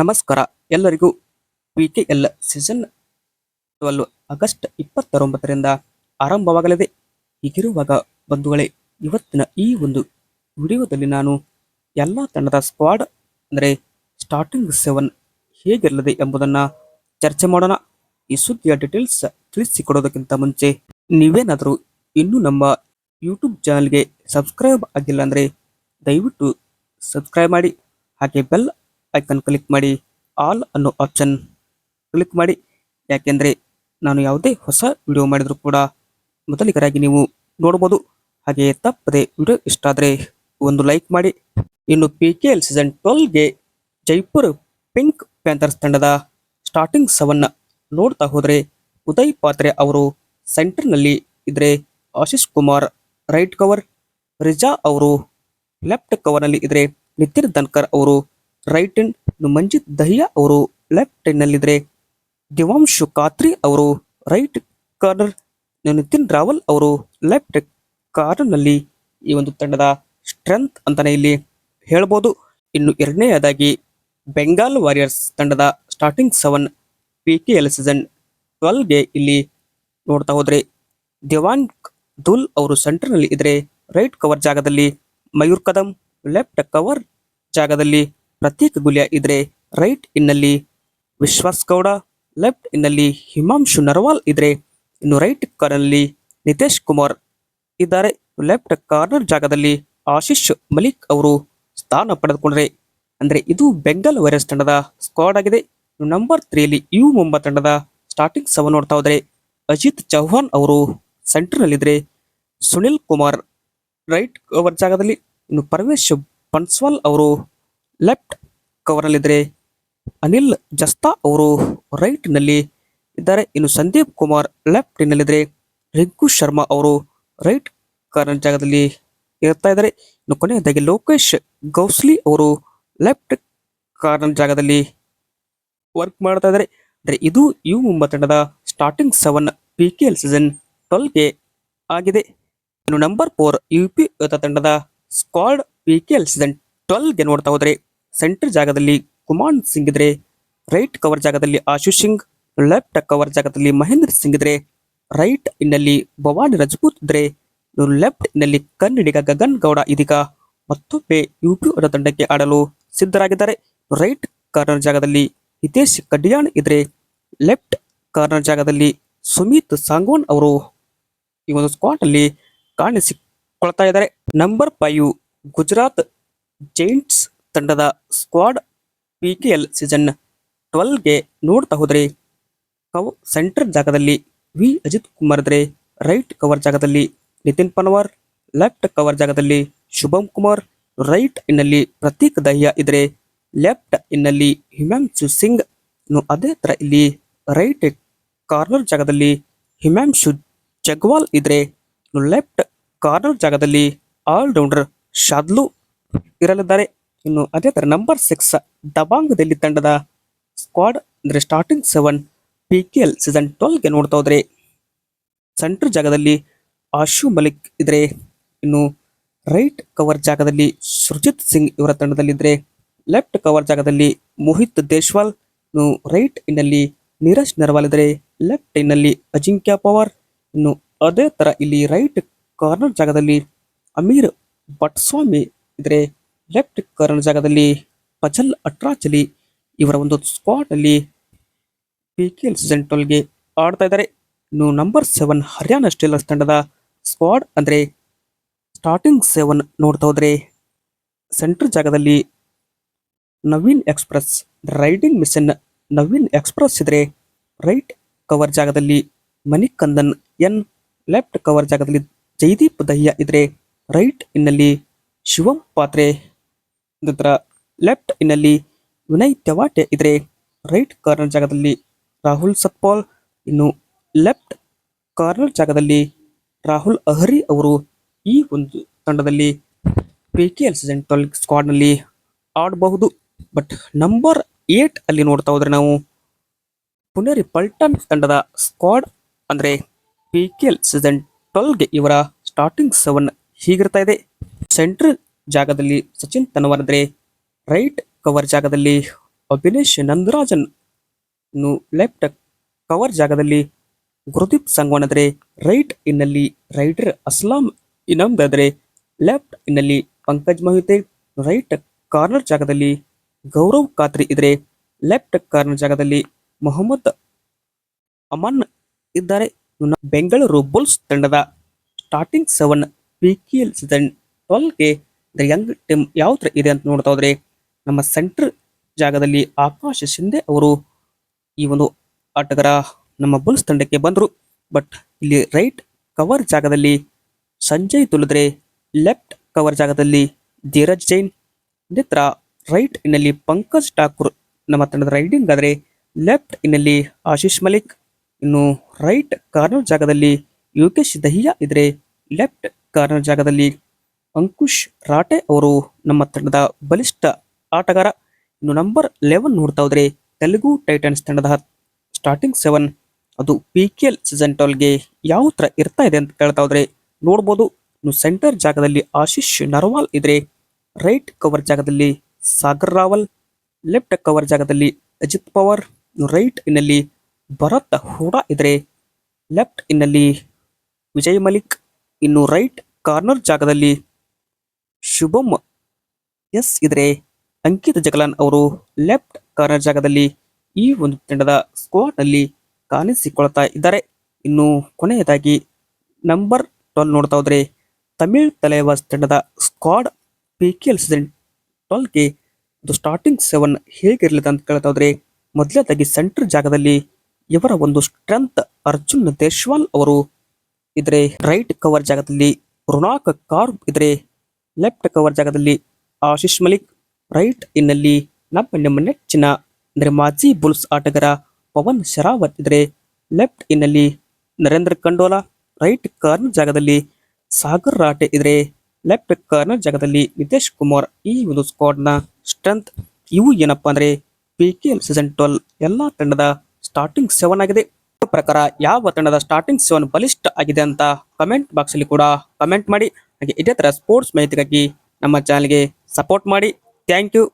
ನಮಸ್ಕಾರ. ಎಲ್ಲರಿಗೂ P K L season twelve August ಇಪ್ಪತ್ತೊಂಬತ್ತರಿಂದ ಆರಂಭವಾಗಲಿದೆ. ಹೀಗಿರುವಾಗ ಬಂಧುಗಳೇ, ಇವತ್ತಿನ ಈ ಒಂದು ವಿಡಿಯೋದಲ್ಲಿ ನಾನು ಎಲ್ಲ ತಂಡದ ಸ್ಕ್ವಾಡ್ ಅಂದರೆ ಸ್ಟಾರ್ಟಿಂಗ್ ಸೆವೆನ್ ಹೇಗಿರಲಿದೆ ಎಂಬುದನ್ನು ಚರ್ಚೆ ಮಾಡೋಣ. ಈ ಸುದ್ದಿಯ ಡೀಟೇಲ್ಸ್ ತಿಳಿಸಿಕೊಡೋದಕ್ಕಿಂತ ಮುಂಚೆ ನೀವೇನಾದರೂ ಇನ್ನೂ ನಮ್ಮ ಯೂಟ್ಯೂಬ್ ಚಾನಲ್ಗೆ ಸಬ್ಸ್ಕ್ರೈಬ್ ಆಗಿಲ್ಲ ಅಂದರೆ ದಯವಿಟ್ಟು ಸಬ್ಸ್ಕ್ರೈಬ್ ಮಾಡಿ. ಹಾಗೆ ಬೆಲ್ ಐಕನ್ ಕ್ಲಿಕ್ ಮಾಡಿ ಆಲ್ ಅನ್ನೋ ಆಪ್ಷನ್ ಕ್ಲಿಕ್ ಮಾಡಿ. ಯಾಕೆಂದರೆ ನಾನು ಯಾವುದೇ ಹೊಸ ವಿಡಿಯೋ ಮಾಡಿದರೂ ಕೂಡ ಮೊದಲಿಗರಾಗಿ ನೀವು ನೋಡ್ಬೋದು. ಹಾಗೆ ತಪ್ಪದೆ ವಿಡಿಯೋ ಇಷ್ಟ ಆದರೆ ಒಂದು ಲೈಕ್ ಮಾಡಿ. ಇನ್ನು ಪಿ ಕೆ ಎಲ್ ಸೀಸನ್ ಟ್ವೆಲ್ಗೆ ಜೈಪುರ್ ಪಿಂಕ್ ಪ್ಯಾಂಥರ್ಸ್ ತಂಡದ ಸ್ಟಾರ್ಟಿಂಗ್ ಸೆವೆನ್ ನೋಡ್ತಾ ಹೋದರೆ ಉದಯ್ ಪಾತ್ರೆ ಅವರು ಸೆಂಟರ್ನಲ್ಲಿ ಇದ್ರೆ ಆಶೀಶ್ ಕುಮಾರ್ ರೈಟ್ ಕವರ್ ರಿಜಾ ಅವರು ಲೆಫ್ಟ್ ಕವರ್ನಲ್ಲಿ ಇದ್ರೆ ನಿತಿನ್ ದನ್ಕರ್ ಅವರು ರೈಟ್ ಹ್ಯಾಂಡ್ ಮಂಜಿತ್ ದಹಿಯಾ ಅವರು ಲೆಫ್ಟ್ ನಲ್ಲಿದ್ರೆ ದಿವಾಂಶು ಖಾತ್ರಿ ಅವರು ರೈಟ್ ಕಾರ್ನರ್ ನಿತಿನ್ ರಾವಲ್ ಅವರು ಲೆಫ್ಟ್ ಕಾರ್ನರ್ನಲ್ಲಿ ಈ ಒಂದು ತಂಡದ ಸ್ಟ್ರೆಂತ್ ಅಂತಾನೆ ಇಲ್ಲಿ ಹೇಳ್ಬೋದು. ಇನ್ನು ಎರಡನೆಯದಾಗಿ ಬೆಂಗಾಲ್ ವಾರಿಯರ್ಸ್ ತಂಡದ starting seven P K L season ಟ್ವೆಲ್ಗೆ ಇಲ್ಲಿ ನೋಡ್ತಾ ಹೋದ್ರೆ ದಿವಾನ್ ದುಲ್ ಅವರು ಸೆಂಟರ್ನಲ್ಲಿ ಇದ್ರೆ ರೈಟ್ ಕವರ್ ಜಾಗದಲ್ಲಿ ಮಯೂರ್ ಕದಂ ಲೆಫ್ಟ್ ಕವರ್ ಜಾಗದಲ್ಲಿ ಪ್ರತೀಕ್ ಗುಲಿಯಾ ಇದ್ರೆ ರೈಟ್ ಇನ್ನಲ್ಲಿ ವಿಶ್ವಾಸ್ ಗೌಡ ಲೆಫ್ಟ್ ಇನ್ನಲ್ಲಿ ಹಿಮಾಂಶು ನರ್ವಾಲ್ ಇದ್ರೆ ಇನ್ನು ರೈಟ್ ಕಾರ್ನಲ್ಲಿ ನಿತೇಶ್ ಕುಮಾರ್ ಇದ್ದಾರೆ. ಲೆಫ್ಟ್ ಕಾರ್ನರ್ ಜಾಗದಲ್ಲಿ ಆಶೀಶ್ ಮಲಿಕ್ ಅವರು ಸ್ಥಾನ ಪಡೆದುಕೊಂಡ್ರೆ. ಅಂದ್ರೆ ಇದು ಬೆಂಗಾಲ್ ವೈರಸ್ ತಂಡದ ಸ್ಕ್ವಾಡ್ ಆಗಿದೆ. ನಂಬರ್ ತ್ರೀಯಲ್ಲಿ ಯು ಮುಂಬಾ ತಂಡದ ಸ್ಟಾರ್ಟಿಂಗ್ ಸೆವೆನ್ ನೋಡ್ತಾ ಹೋದರೆ ಅಜಿತ್ ಚೌಹಾನ್ ಅವರು ಸೆಂಟರ್ನಲ್ಲಿದ್ದರೆ ಸುನಿಲ್ ಕುಮಾರ್ ರೈಟ್ ಕವರ್ ಜಾಗದಲ್ಲಿ ಇನ್ನು ಪರವೇಶ್ ಬನ್ಸ್ವಾಲ್ ಅವರು ಲೆಫ್ಟ್ ಕವರ್ನಲ್ಲಿದ್ದರೆ ಅನಿಲ್ ಜಸ್ತಾ ಅವರು ರೈಟ್ನಲ್ಲಿ ಇದ್ದಾರೆ. ಇನ್ನು ಸಂದೀಪ್ ಕುಮಾರ್ ಲೆಫ್ಟ್ನಲ್ಲಿದ್ದರೆ ರಿಂಕು ಶರ್ಮಾ ಅವರು ರೈಟ್ ಕಾರ್ನರ್ ಜಾಗದಲ್ಲಿ ಇರ್ತಾ ಇದ್ದಾರೆ. ಇನ್ನು ಕೊನೆಯದಾಗಿ ಲೋಕೇಶ್ ಗೌಸ್ಲಿ ಅವರು ಲೆಫ್ಟ್ ಕಾರ್ನರ್ ಜಾಗದಲ್ಲಿ ವರ್ಕ್ ಮಾಡ್ತಾ ಇದ್ದಾರೆ. ಅಂದರೆ ಇದು ಯು ಮುಂಬ ತಂಡದ starting seven P K L season ಟ್ವೆಲ್ಗೆ ಆಗಿದೆ. ಇನ್ನು ನಂಬರ್ ಫೋರ್ ಯು ಪಿ ತಂಡದ squad P K L season ಟ್ವೆಲ್ಗೆ ನೋಡ್ತಾ ಹೋದರೆ ಸೆಂಟರ್ ಜಾಗದಲ್ಲಿ ಕುಮಾರ್ ಸಿಂಗ್ ಇದ್ರೆ, ರೈಟ್ ಕವರ್ ಜಾಗದಲ್ಲಿ ಆಶು ಸಿಂಗ್, ಲೆಫ್ಟ್ ಕವರ್ ಜಾಗದಲ್ಲಿ ಮಹೇಂದ್ರ ಸಿಂಗ್ ಇದ್ರೆ, ರೈಟ್ ಇನ್ನಲ್ಲಿ ಭವಾನಿ ರಜಪೂತ್ ಇದ್ರೆ, ಲೆಫ್ಟ್ ಇನ್ನಲ್ಲಿ ಕನ್ನಡಿಗ ಗಗನ್ ಗೌಡ ಇದೀಗ. ಮತ್ತೊಮ್ಮೆ ಯುಟ್ಯೂಬ್ ಅವರ ತಂಡಕ್ಕೆ ಆಡಲು ಸಿದ್ಧರಾಗಿದ್ದಾರೆ. ರೈಟ್ ಕಾರ್ನರ್ ಜಾಗದಲ್ಲಿ ಹಿತೇಶ್ ಕಡಿಯಾಣ್ ಇದ್ರೆ, ಲೆಫ್ಟ್ ಕಾರ್ನರ್ ಜಾಗದಲ್ಲಿ ಸುಮಿತ್ ಸಾಂಗ್ವಾನ್ ಅವರು ಈ ಒಂದು ಸ್ಕ್ವಾಡ್ ಅಲ್ಲಿ ಕಾಣಿಸಿಕೊಳ್ತಾ ಇದ್ದಾರೆ. ನಂಬರ್ ಫೈವ್ ಗುಜರಾತ್ ಜೈಂಟ್ಸ್ ತಂಡದ squad P K L season ಟ್ವೆಲ್ಗೆ ನೋಡ್ತಾ ಹೋದರೆ ಕವ್ ಸೆಂಟರ್ ಜಾಗದಲ್ಲಿ ವಿ. ಅಜಿತ್ ಕುಮಾರ್ ಇದ್ರೆ ರೈಟ್ ಕವರ್ ಜಾಗದಲ್ಲಿ ನಿತಿನ್ ಪನ್ವಾರ್, ಲೆಫ್ಟ್ ಕವರ್ ಜಾಗದಲ್ಲಿ ಶುಭಂ ಕುಮಾರ್, ರೈಟ್ ಇನ್ನಲ್ಲಿ ಪ್ರತೀಕ್ ದಹಿಯಾ ಇದ್ರೆ, ಲೆಫ್ಟ್ ಇನ್ನಲ್ಲಿ ಹಿಮಾಂಶು ಸಿಂಗ್ ಅದೇ ತರ ಇಲ್ಲಿ ರೈಟ್ ಕಾರ್ನರ್ ಜಾಗದಲ್ಲಿ ಹಿಮಾಂಶು ಜಗ್ವಾಲ್ ಇದ್ರೆ ಲೆಫ್ಟ್ ಕಾರ್ನರ್ ಜಾಗದಲ್ಲಿ ಆಲ್ರೌಂಡರ್ ಶಾದ್ಲು ಇರಲಿದ್ದಾರೆ. ಇನ್ನು ಅದೇ ಥರ ನಂಬರ್ ಸಿಕ್ಸ್ ದಬಾಂಗ್ ದಿಲ್ಲಿ ತಂಡದ ಸ್ಕ್ವಾಡ್ ಅಂದ್ರೆ starting seven P K L season ಟ್ವೆಲ್ಗೆ ನೋಡ್ತಾ ಹೋದ್ರೆ ಸೆಂಟ್ರ್ ಜಾಗದಲ್ಲಿ ಆಶು ಮಲಿಕ್ ಇದ್ರೆ, ಇನ್ನು ರೈಟ್ ಕವರ್ ಜಾಗದಲ್ಲಿ ಸುರ್ಜಿತ್ ಸಿಂಗ್ ಇವರ ತಂಡದಲ್ಲಿದ್ದರೆ ಲೆಫ್ಟ್ ಕವರ್ ಜಾಗದಲ್ಲಿ ಮೋಹಿತ್ ದೇಶ್ವಾಲ್, ಇನ್ನು ರೈಟ್ ಇನ್ನಲ್ಲಿ ನೀರಜ್ ನರ್ವಾಲ್ ಇದ್ರೆ ಲೆಫ್ಟ್ ಇನ್ನಲ್ಲಿ ಅಜಿಂಕ್ಯ ಪವಾರ್, ಇನ್ನು ಅದೇ ಥರ ಇಲ್ಲಿ ರೈಟ್ ಕಾರ್ನರ್ ಜಾಗದಲ್ಲಿ ಅಮೀರ್ ಭಟ್ಸ್ವಾಮಿ ಇದ್ರೆ ಲೆಫ್ಟ್ ಕರ್ನ್ ಜಾಗದಲ್ಲಿ ಪಜಲ್ ಅಟ್ರಾಚಲಿ ಇವರ ಒಂದು ಸ್ಕ್ವಾಡ್ ಅಲ್ಲಿ ಪಿ ಕೆ ಎಲ್ ಸೀಸನ್ ಟ್ವೆಲ್ಗೆ ಆಡ್ತಾ ಇದ್ದಾರೆ. ಇನ್ನು ನಂಬರ್ ಸೆವೆನ್ ಹರಿಯಾಣ ಸ್ಟೀಲರ್ಸ್ ತಂಡದ ಸ್ಕ್ವಾಡ್ ಅಂದ್ರೆ ಸ್ಟಾರ್ಟಿಂಗ್ ಸೆವೆನ್ ನೋಡ್ತಾ ಹೋದರೆ ಸೆಂಟ್ರ್ ಜಾಗದಲ್ಲಿ Naveen Express raiding mission Naveen Express ಇದ್ರೆ ರೈಟ್ ಕವರ್ ಜಾಗದಲ್ಲಿ ಮಣಿಕಂದನ್, ಎನ್ ಲೆಫ್ಟ್ ಕವರ್ ಜಾಗದಲ್ಲಿ ಜೈದೀಪ್ ದಹಿಯಾ ಇದ್ರೆ ರೈಟ್ ಇನ್ನಲ್ಲಿ ಶಿವಂ ಪಾತ್ರೆ ನಂತರ ಲೆಫ್ಟ್ ಇನ್ನಲ್ಲಿ ವಿನಯ್ ತೆವಾಟೆ ಇದ್ರೆ ರೈಟ್ ಕಾರ್ನರ್ ಜಾಗದಲ್ಲಿ ರಾಹುಲ್ ಸತ್ಪಾಲ್, ಇನ್ನು ಲೆಫ್ಟ್ ಕಾರ್ನರ್ ಜಾಗದಲ್ಲಿ ರಾಹುಲ್ ಅಹರಿ ಅವರು ಈ ಒಂದು ತಂಡದಲ್ಲಿ P K L season twelve ಸ್ಕ್ವಾಡ್ನಲ್ಲಿ ಆಡಬಹುದು. ಬಟ್ ನಂಬರ್ ಏಟ್ ಅಲ್ಲಿ ನೋಡ್ತಾ ಹೋದ್ರೆ ನಾವು ಪುನರಿ ಪಲ್ಟನ್ ತಂಡದ ಸ್ಕ್ವಾಡ್ ಅಂದ್ರೆ ಪಿ ಕೆ ಎಲ್ ಸೀಸನ್ ಟ್ವೆಲ್ಗೆ ಇವರ ಸ್ಟಾರ್ಟಿಂಗ್ ಸೆವೆನ್ ಹೀಗಿರ್ತಾ ಇದೆ. ಸೆಂಟ್ರಲ್ ಜಾಗದಲ್ಲಿ ಸಚಿನ್ ತನ್ವರ್ ಅಂದರೆ ರೈಟ್ ಕವರ್ ಜಾಗದಲ್ಲಿ ಅಭಿನೇಶ್ ನಂದರಾಜನ್ ಲೆಫ್ಟ್ ಕವರ್ ಜಾಗದಲ್ಲಿ ಗುರುದೀಪ್ ಸಂಗವನ್ ಅಂದರೆ ರೈಟ್ ಇನ್ನಲ್ಲಿ ರೈಡರ್ ಅಸ್ಲಾಂ ಇನಾಮ್ದ್ ಅಂದರೆ ಲೆಫ್ಟ್ ಇನ್ನಲ್ಲಿ ಪಂಕಜ್ ಮಹಿತೆ ರೈಟ್ ಕಾರ್ನರ್ ಜಾಗದಲ್ಲಿ ಗೌರವ್ ಖಾತ್ರಿ ಇದ್ರೆ ಲೆಫ್ಟ್ ಕಾರ್ನರ್ ಜಾಗದಲ್ಲಿ ಮೊಹಮ್ಮದ್ ಅಮನ್ ಇದ್ದಾರೆ. ಬೆಂಗಳೂರು ಬುಲ್ಸ್ ತಂಡದ starting seven P K L season ಟ್ವೆಲ್ಗೆ young team ಯಾವ ತರ ಇದೆ ಅಂತ ನೋಡ್ತಾ ಹೋದ್ರೆ, ನಮ್ಮ ಸೆಂಟರ್ ಜಾಗದಲ್ಲಿ ಆಕಾಶ್ ಶಿಂದೆ ಅವರು ಈ ಒಂದು ಆಟಗಾರ ನಮ್ಮ ಬುಲ್ಸ್ ತಂಡಕ್ಕೆ ಬಂದರು. ಬಟ್ ಇಲ್ಲಿ ರೈಟ್ ಕವರ್ ಜಾಗದಲ್ಲಿ ಸಂಜಯ್ ತುಳಿದ್ರೆ ಲೆಫ್ಟ್ ಕವರ್ ಜಾಗದಲ್ಲಿ ಧೀರಜ್ ಜೈನ್. ಇದೇ ಥರ ರೈಟ್ ಇನ್ನಲ್ಲಿ ಪಂಕಜ್ ಠಾಕೂರ್ ನಮ್ಮ ತಂಡದ ರೈಡಿಂಗ್ ಆದರೆ ಲೆಫ್ಟ್ ಇನ್ನಲ್ಲಿ ಆಶೀಶ್ ಮಲಿಕ್ ಇನ್ನು ರೈಟ್ ಕಾರ್ನರ್ ಜಾಗದಲ್ಲಿ ಯೋಗೇಶ್ ದಹಿಯಾ ಇದ್ರೆ ಲೆಫ್ಟ್ ಕಾರ್ನರ್ ಜಾಗದಲ್ಲಿ ಅಂಕುಶ್ ರಾಟೆ ಅವರು ನಮ್ಮ ತಂಡದ ಬಲಿಷ್ಠ ಆಟಗಾರ. ಇನ್ನು ನಂಬರ್ ಲೆವೆನ್ ನೋಡ್ತಾ ಹೋದ್ರೆ ತೆಲುಗು ಟೈಟನ್ಸ್ ತಂಡದ ಸ್ಟಾರ್ಟಿಂಗ್ ಸೆವೆನ್ ಅದು ಪಿ ಕೆ ಎಲ್ ಸೀಸನ್ ಟ್ವೆಲ್ಗೆ ಯಾವ ಥರ ಇರ್ತಾ ಇದೆ ಅಂತ ಕೇಳ್ತಾ ಹೋದ್ರೆ ನೋಡ್ಬೋದು. ಇನ್ನು ಸೆಂಟರ್ ಜಾಗದಲ್ಲಿ ಆಶೀಶ್ ನರ್ವಾಲ್ ಇದ್ರೆ ರೈಟ್ ಕವರ್ ಜಾಗದಲ್ಲಿ ಸಾಗರ್ ರಾವಲ್ ಲೆಫ್ಟ್ ಕವರ್ ಜಾಗದಲ್ಲಿ ಅಜಿತ್ ಪವರ್ ರೈಟ್ ಇನ್ನಲ್ಲಿ ಭರತ್ ಹೂಡಾ ಇದ್ರೆ ಲೆಫ್ಟ್ ಇನ್ನಲ್ಲಿ ವಿಜಯ್ ಮಲಿಕ್, ಇನ್ನು ರೈಟ್ ಕಾರ್ನರ್ ಜಾಗದಲ್ಲಿ ಶುಭಮ್ ಎಸ್, ಇದ್ರೆ ಅಂಕಿತ್ ಜಗಲಾನ್ ಅವರು ಲೆಫ್ಟ್ ಕಾರ್ನರ್ ಜಾಗದಲ್ಲಿ ಈ ಒಂದು ತಂಡದ ಸ್ಕ್ವಾಡ್ನಲ್ಲಿ ಕಾಣಿಸಿಕೊಳ್ತಾ ಇದ್ದಾರೆ. ಇನ್ನು ಕೊನೆಯದಾಗಿ ನಂಬರ್ ಟ್ವೆಲ್ ನೋಡ್ತಾ ಹೋದ್ರೆ ತಮಿಳ್ ತಲೆವಾಸ್ ತಂಡದ squad P K L season ಟ್ವೆಲ್ಗೆ ಅದು ಸ್ಟಾರ್ಟಿಂಗ್ ಸೆವೆನ್ ಹೇಗಿರಲಿದೆ ಅಂತ ಕೇಳ್ತಾ ಹೋದ್ರೆ ಮೊದಲನೇದಾಗಿ ಸೆಂಟರ್ ಜಾಗದಲ್ಲಿ ಇವರ ಒಂದು ಸ್ಟ್ರೆಂತ್ ಅರ್ಜುನ್ ದೇಶ್ವಾಲ್ ಅವರು ಇದ್ರೆ ರೈಟ್ ಕವರ್ ಜಾಗದಲ್ಲಿ ರುಣಾಕ್ ಕಾರ್ಬ್ ಇದ್ರೆ ಲೆಫ್ಟ್ ಕವರ್ ಜಾಗದಲ್ಲಿ ಆಶಿಶ್ ಮಲಿಕ್, ರೈಟ್ ಇನ್ನಲ್ಲಿ ನಮ್ಮ ನಿಮ್ಮ ನೆಚ್ಚಿನ ಅಂದರೆ ಮಾಜಿ ಬುಲ್ಸ್ ಆಟಗಾರ ಪವನ್ ಶರಾವತ್ ಇದ್ರೆ ಲೆಫ್ಟ್ ಇನ್ನಲ್ಲಿ ನರೇಂದ್ರ ಕಂಡೋಲಾ, ರೈಟ್ ಕಾರ್ನರ್ ಜಾಗದಲ್ಲಿ ಸಾಗರ್ ರಾಟೆ ಇದ್ರೆ ಲೆಫ್ಟ್ ಕಾರ್ನರ್ ಜಾಗದಲ್ಲಿ ನಿತೇಶ್ ಕುಮಾರ್. ಈ ಒಂದು ಸ್ಕ್ವಾಡ್ನ ಸ್ಟ್ರೆಂತ್ ಇವು ಏನಪ್ಪಾ ಅಂದರೆ P K L season twelve ಎಲ್ಲಾ ತಂಡದ ಸ್ಟಾರ್ಟಿಂಗ್ ಸೆವೆನ್ ಆಗಿದೆ. ಪ್ರಕಾರ ಯಾವ ತಂಡದ ಸ್ಟಾರ್ಟಿಂಗ್ ಸೆವೆನ್ ಬಲಿಷ್ಠ ಆಗಿದೆ ಅಂತ ಕಮೆಂಟ್ ಬಾಕ್ಸ್ ಅಲ್ಲಿ ಕೂಡ ಕಮೆಂಟ್ ಮಾಡಿ. ಹಾಗೆ ಇದೇ ತರ ಸ್ಪೋರ್ಟ್ಸ್ ಮಾಹಿತಿಗಾಗಿ ನಮ್ಮ ಚಾನಲ್ಗೆ ಸಪೋರ್ಟ್ ಮಾಡಿ. Thank you